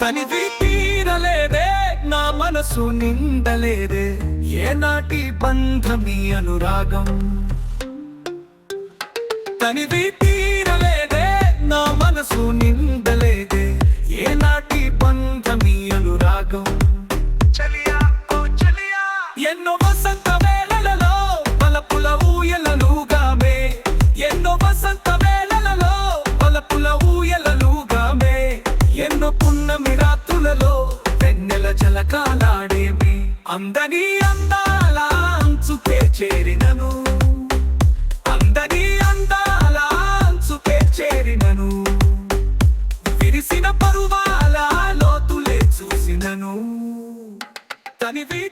తనిది తీరలేదే నా మనసు నిండలేదే. ఏనాటి బంధమి అనురాగం? తనిది తీరలేదే నా మనసు నిండలేదే. ఏనాటి బంధమి అనురాగం? ఎన్నో వసంత వేళలలో బలపుల ఊయలలుగామే ఎన్నో వసంత వేళ అలాడేమి అందని అందాల అంచుకే చేరినను. అందని అందాల అంచుకే చేరినను. విరిసిన పరువాల లోతులే చూసినను. తనివి